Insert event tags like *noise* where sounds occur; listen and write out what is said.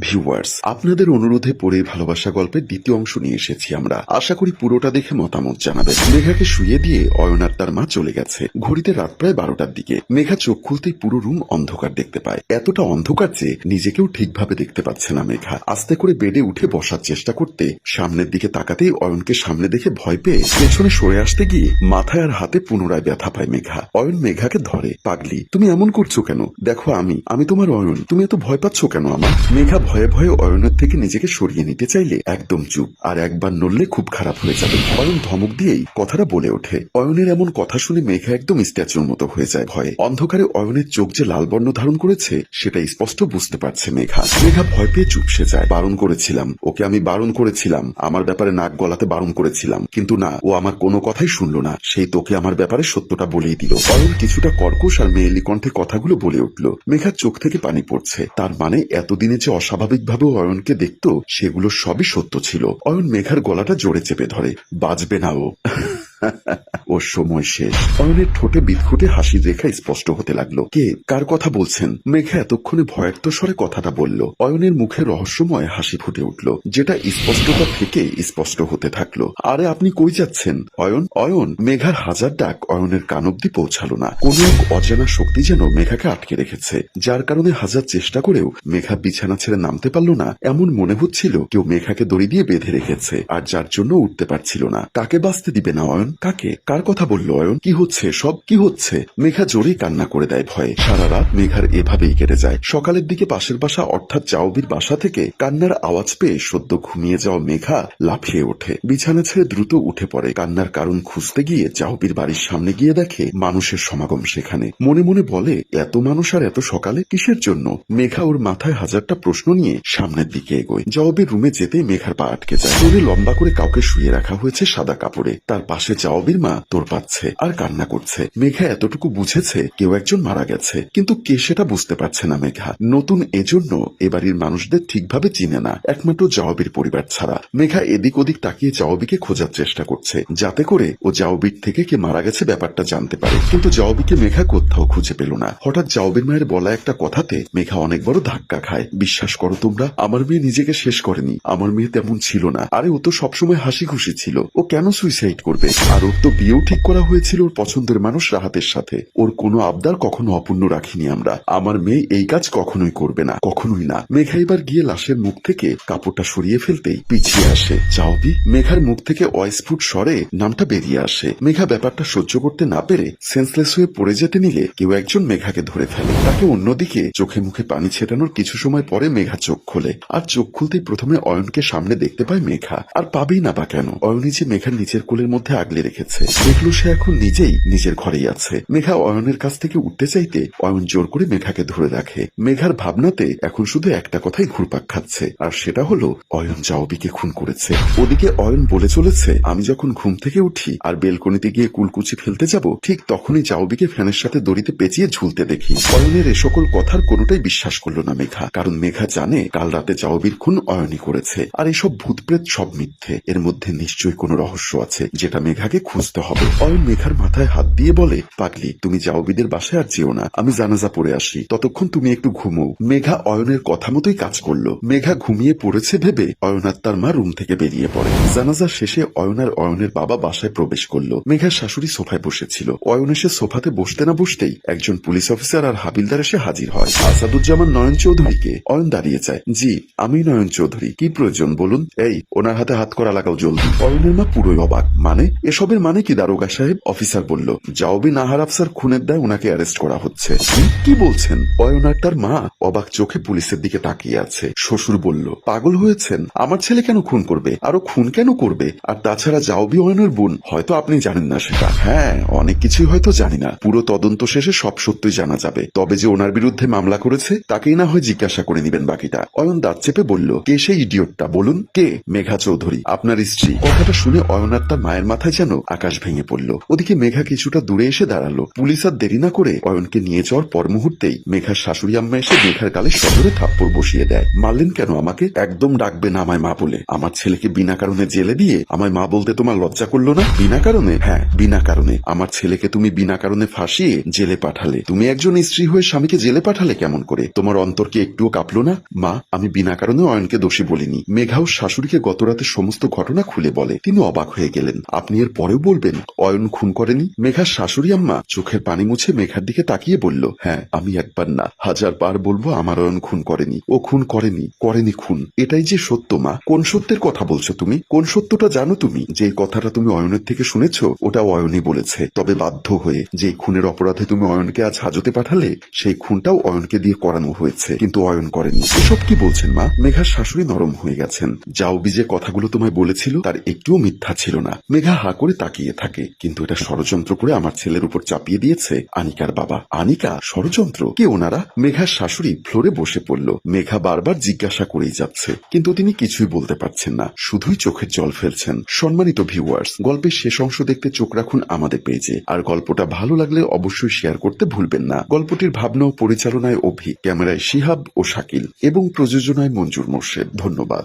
Viewers আপনাদের অনুরোধে পড়ে ভালোবাসা গল্পের দ্বিতীয় অংশ নিয়ে এসেছি আমরা। আশা করি পুরোটা দেখে মতামত জানাবেন। মেঘাকে শুয়ে দিয়ে অয়ন আর তার মা চলে গেছে। ঘড়িতে রাত প্রায় বারোটার দিকে। মেঘা চোখ খুলতেই পুরো রুম অন্ধকার দেখতে পায়। এতটা অন্ধকার যে নিজেকেও ঠিকভাবে দেখতে পাচ্ছে না মেঘা। আস্তে করে বেডে উঠে বসার চেষ্টা করতে সামনের দিকে তাকাতেই অয়নকে সামনে দেখে ভয় পেয়ে পেছনে সরে আসতে গিয়ে মাথায় আর হাতে পুনরায় ব্যথা পায় মেঘা। অয়ন মেঘাকে ধরে, পাগলি, তুমি এমন করছ কেন? দেখো আমি আমি তোমার অয়ন। তুমি এত ভয় পাচ্ছ কেন আমার? মেঘা ভয়ে ভয়ে অয়নের থেকে নিজেকে সরিয়ে নিতে চাইলে একদম চুপ। আর একবার নড়লে খুব খারাপ হয়ে যাবে। অয়ন ধমক দিয়েই কথাটা বলে ওঠে। অয়নের এমন কথা শুনে মেঘা একদম স্ট্যাচুর মতো হয়ে যায় ভয়ে। অন্ধকারে অয়নের চোখ যে লাল বর্ণ ধারণ করেছে, সেটা স্পষ্ট বুঝতে পারছে মেঘা। মেঘা ভয় পেয়ে চুপসে যায়। বারণ করেছিলাম। ওকে আমি বারণ করেছিলাম। আমার ব্যাপারে নাক গলাতে বারণ করেছিলাম। কিন্তু না, ও আমার কোনো কথাই শুনলো না। সেই তোকে আমার ব্যাপারে সত্যটা বলেই দিল। অয়ন কিছুটা কর্কশ আর মেয়েলি কণ্ঠে কথাগুলো বলে উঠল। মেঘার চোখ থেকে পানি পড়ছে। তার মানে এতদিনে যে অস্বাভাবিকভাবে অয়নকে দেখত, সেগুলো সবই সত্য ছিল। অয়ন মেঘার গলাটা জোরে চেপে ধরে, বাজবে না ও। *laughs* ওর সময় শেষ। অয়নের ঠোঁটে বিদঘুটে হাসির রেখা স্পষ্ট হতে লাগল। কে? কার কথা বলছেন? মেঘা এতক্ষণে ভয়াক্ত স্বরে কথাটা বলল। অয়নের মুখে রহস্যময় হাসি ফুটে উঠল, যেটা স্পষ্টতা থেকে স্পষ্ট হতে থাকল। আরে আপনি কই যাচ্ছেন? অয়ন? অয়ন, মেঘার হাজার ডাক অয়নের কান অব্দি পৌঁছালো না। কোন এক অজানা শক্তি যেন মেঘাকে আটকে রেখেছে। যার কারণে হাজার চেষ্টা করেও মেঘা বিছানা ছেড়ে নামতে পারল না। এমন মনে হচ্ছিল কেউ মেঘাকে দড়ি দিয়ে বেঁধে রেখেছে, আর যার জন্য উঠতে পারছিল না। কাকে বাঁচতে দিবে না অয়ন। কাকে? কার কথা বলল অয়ন? কি হচ্ছে? সব কি হচ্ছে? মেঘা জোরেই কান্না করে দেয় ভয়ে। সারা রাত মেঘার এভাবেই কেটে যায়। সকালের দিকে পাশের বাসা, অর্থাৎ চাউবির বাসা থেকে কান্নার আওয়াজ পেয়ে সদ্য ঘুমিয়ে যাওয়া মেঘা লাফিয়ে ওঠে। বিছানা ছেড়ে দ্রুত উঠে পড়ে। কান্নার কারণ খুঁজতে গিয়ে চাউবির বাড়ির সামনে গিয়ে দেখে মানুষের সমাগম সেখানে। মনে মনে বলে, এত মানুষ আর এত সকালে কিসের জন্য? মেঘা ওর মাথায় হাজারটা প্রশ্ন নিয়ে সামনের দিকে এগোয়। জবাবের রুমে যেতে মেঘার পা আটকে যায়। লম্বা করে কাউকে শুয়ে রাখা হয়েছে সাদা কাপড়ে। তার পাশে জাওবির মা তোর পাচ্ছে, আর কান্না করছে। মেঘা এতটুকু বুঝেছে, কেউ একজন মারা গেছে। কিন্তু কে সেটা বুঝতে পারছে না মেঘা। নতুন এজন্য এ বাড়ির মানুষদের ঠিকভাবে চিনে না, একমাত্র জাওবির পরিবার ছাড়া। মেঘা এদিক ওদিক তাকিয়ে জাওবিকে খোঁজার চেষ্টা করছে, যাতে করে ও জাওবির থেকে কে মারা গেছে ব্যাপারটা জানতে পারে। কিন্তু জাওবিকে মেঘা কোথাও খুঁজে পেল না। হঠাৎ জাওবির মায়ের বলা একটা কথাতে মেঘা অনেক বড় ধাক্কা খায়। বিশ্বাস করো তোমরা, আমার মেয়ে নিজেকে শেষ করেনি। আমার মেয়ে তেমন ছিল না। আরে, ও তো সবসময় হাসি খুশি ছিল। ও কেন সুইসাইড করবে? আর ওর তো বিয়েও ঠিক করা হয়েছিল ওর পছন্দের মানুষ রাহাতের সাথে। ওর কোনো আবদার কখনো অপূর্ণ রাখিনি আমরা। আমার মেয়ে এই কাজ কখনোই করবে না, কখনোই না। মেঘা এবার গিয়ে লাশের মুখ থেকে কাপড়টা সরিয়ে ফেলতেই পিছিয়ে আসে। চাওবি মেঘার মুখ থেকে অস্ফুট স্বরে নামটা বেরিয়ে আসে। মেঘা ব্যাপারটা সহ্য করতে না পেরে সেন্সলেস হয়ে পড়ে যেতে নিলে কেউ একজন মেঘাকে ধরে ফেলে। তাকে অন্যদিকে চোখে মুখে পানি ছেটানোর কিছু সময় পরে মেঘা চোখ খোলে। আর চোখ খুলতেই প্রথমে অয়নকে সামনে দেখতে পায় মেঘা। আর পাবেই না বা কেন? অয়নই যে মেঘার নিচের কোলের মধ্যে আগলে রেখেছে। দেখল সে এখন নিজেই নিজের ঘরেই আছে। মেঘা অয়নের কাছ থেকে উঠতে চাইতে অয়ন জোর করে মেঘাকে ধরে রাখে। মেঘার ভাবনাতে এখন শুধু একটা কথাই ঘুরপাক খাচ্ছে, আর সেটা হলো অয়ন জাওবিকে খুন করেছে। ওদিকে অয়ন বলে চলেছে, আমি যখন ঘুম থেকে উঠি আর বেলকনিতে গিয়ে কুলকুচি ফেলতে যাব, ঠিক তখনই জাওবিকে ফ্যানের সাথে দড়িতে পেঁচিয়ে ঝুলতে দেখি। অয়নের এ সকল কথার কোনোটাই বিশ্বাস করল না মেঘা, কারণ মেঘা জানে কাল রাতে জাওবির খুন অয়নই করেছে। আর এসব ভূতপ্রেত সব মিথ্যে। এর মধ্যে নিশ্চয়ই কোনো রহস্য আছে, যেটা মেঘাকে খুঁজতে হবে। অয়ন মেঘার মাথায় হাত দিয়ে বলে, পাগলি, তুমি জাওবিদের বাসায় আর যেও না। আমি জানাজা পড়ে আসি। ততক্ষণ তুমি একটু ঘুমো মেঘা অয়নের কথা মতোই কাজ করল। মেঘা ঘুমিয়ে পড়েছে ভেবে অয়ন আর তার মা রুম থেকে বেরিয়ে পড়ে। জানাজা শেষে অয়ন আর অয়নের বাবা বাসায় প্রবেশ করল। মেঘার শাশুড়ি সোফায় বসেছিল। অয়ন এসে সোফাতে বসতে না বসতেই একজন পুলিশ অফিসার আর হাবিলদার এসে হাজির হয়। আসাদুজ্জামান নয়ন চৌধুরীকে অয়ন দাঁড়িয়ে যায় জি, আমি নয়ন চৌধুরী। কি প্রয়োজন বলুন? এই, ওনার হাতে হাত করা লাগাও জলদি। অয়নের মা পুরোই অবাক। মানে এসবের মানে কি, দারোগা সাহেব? অফিসার বলল, জাওবি নাহার আফসার খুনের দায় ওনাকে অ্যারেস্ট করা হচ্ছে। কি? বলছেন? অয়ন আর তার মা? অবাক চোখে পুলিশের দিকে তাকিয়ে আছে। শ্বশুর বলল, পাগল হয়েছেন? আমার ছেলে কেন খুন করবে? আরও খুন কেন করবে? আর তাছাড়া জাওবি অয়নের বোন, হয়তো আপনি জানেন না সেটা? হ্যাঁ অনেক কিছুই হয়তো জানি না। পুরো তদন্ত শেষে সব সত্যই জানা যাবে। তবে যে ওনার বিরুদ্ধে মামলা করেছে, তাকেই না হয় জিজ্ঞাসা করে নিবেন বাকিটা। অয়ন দাঁত চেপে বলল, কে সেই ইডিয়টটা বলুন, কে? মেঘা চৌধুরী, আপনার স্ত্রী। কথাটা শুনে অয়ন আর তার মায়ের মাথায় যেন আকাশ ভেঙে পড়ল। ওদিকে মেঘা কিছুটা দূরে এসে দাঁড়াল। পুলিশ আর দেরি না করে অয়নকে নিয়ে যাওয়ার পর মুহূর্তেই মেঘার শাশুড়ি আম্মা এসে মেঘার গালে সদরে থাপ্পড় বসিয়ে দেয়। মারলেন কেন আমাকে? একদম ডাকবে না আমায় মা বলে। আমার ছেলেকে বিনা কারণে জেলে দিয়ে আমায় মা বলতে তোমার লজ্জা করল না? বিনা কারণে? হ্যাঁ বিনা কারণে। আমার ছেলেকে তুমি বিনা কারণে ফাঁসিয়ে জেলে পাঠালে। তুমি একজন স্ত্রী হয়ে স্বামীকে জেলে পাঠালে কেমন করে? তোমার অন্তরকে একটুও কাঁপলো না? মা, আমি বিনা কারণে অয়নকে দোষী বলিনি। মেঘাও শাশুড়িকে গত রাতে সমস্ত ঘটনা খুলে বলে। তিনি অবাক হয়ে গেলেন। আপনি এর পরেও বলবেন, অয়ন খুন করেনি? মেঘার শাশুড়ি আম্মা চোখের পানি মুছে মেঘার দিকে তাকিয়ে বলল হ্যাঁ আমি একবার না, হাজার বার বলব আমার অয়ন খুন করেনি। ও খুন করেনি করেনি খুন। এটাই যে সত্য, মা। কোন সত্যের কথা বলছো তুমি? কোন সত্যটা জানো তুমি? যে কথাটা তুমি অয়নের থেকে শুনেছ, ওটা অয়নই বলেছে। তবে বাধ্য হয়ে যে খুনের অপরাধে তুমি অয়নকে আজ হাজতে পাঠালে, সেই খুনটাও অয়নকে দিয়ে করানো হয়েছে। কিন্তু অয়ন করেনি। এসব কি বলছেন, মা? মেঘার শাশুড়ি নরম হয়ে গেছেন। যাও যে কথাগুলো তোমায় বলেছিল, তার একটুও মিথ্যা ছিল না। মেঘা হা করে তাকিয়ে থাকে, কিন্তু এটা ষড়যন্ত্র করে আমার ছেলের উপর চাপিয়ে দিয়েছে আনিকার বাবা। আনিকা, ষড়যন্ত্র? কে ওনারা? মেঘার শাশুড়ি ফ্লোরে বসে পড়ল। মেঘা বারবার জিজ্ঞাসা করেই যাচ্ছে, কিন্তু তিনি কিছুই বলতে পারছেন না। শুধুই চোখের জল ফেলছেন। সম্মানিত ভিউয়ার্স, গল্পের শেষ অংশ দেখতে চোখ রাখুন আমাদের পেজে। আর গল্পটা ভালো লাগলে অবশ্যই শেয়ার করতে ভুলবেন না। গল্পটির ভাবনা ও পরিচালনায় অভি, ক্যামেরায় শিহাব ও শাকিল, এবং প্রযোজনায় মঞ্জুর মোর্শেদ। ধন্যবাদ।